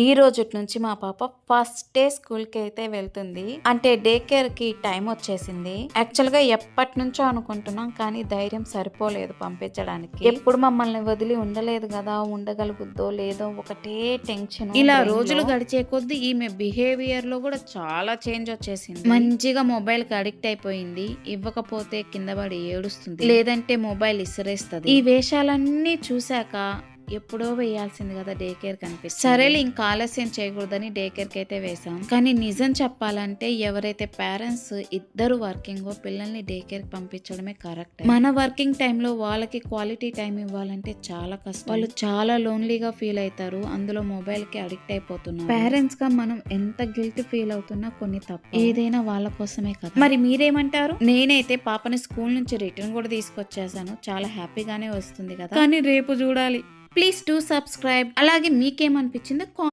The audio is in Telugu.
ఈ రోజు నుంచి మా పాప ఫస్ట్ డే స్కూల్కి అయితే వెళ్తుంది. అంటే డే కేర్కి టైం వచ్చేసింది. యాక్చువల్గా ఎప్పటి నుంచో అనుకుంటున్నాం కానీ ధైర్యం సరిపోలేదు పంపించడానికి. ఎప్పుడు మమ్మల్ని వదిలి ఉండలేదు కదా ఉండగలుగుద్దో లేదో ఒకటే టెన్షన్ ఇలా రోజులు గడిచే కొద్దీ ఈమె బిహేవియర్లో కూడా చాలా చేంజ్ వచ్చేసింది. మంచిగా మొబైల్కి అడిక్ట్ అయిపోయింది. ఇవ్వకపోతే కింద పడి ఏడుస్తుంది. లేదంటే మొబైల్ ఇసిరేస్తుంది. ఈ వేషాలన్నీ చూశాక ఎప్పుడో వేయాల్సింది కదా డే కేర్ కనిపిస్తుంది. సరేలే ఇంకా ఆలస్యం చేయకూడదని డే కేర్కి అయితే వేసాం కానీ నిజం చెప్పాలంటే ఎవరైతే పేరెంట్స్ ఇద్దరు వర్కింగ్ పిల్లల్ని డే కేర్కి పంపించడమే కరెక్ట్ మన వర్కింగ్ టైంలో వాళ్ళకి క్వాలిటీ టైం ఇవ్వాలంటే చాలా కష్టం. వాళ్ళు చాలా లోన్లీగా ఫీల్ అవుతారు. అందులో మొబైల్కి అడిక్ట్ అయిపోతున్నారు. పేరెంట్స్గా మనం ఎంత గిల్ట్ ఫీల్ అవుతున్నా కొన్ని తప్పు ఏదైనా వాళ్ళ కోసమే కదా. మరి మీరేమంటారు? నేనైతే పాపని స్కూల్ నుంచి రిటర్న్ కూడా తీసుకొచ్చేసాను చాలా హ్యాపీగానే వస్తుంది కదా. కానీ రేపు చూడాలి. ప్లీజ్ టు సబ్స్క్రైబ్ అలాగే మీకేమనిపించిందో?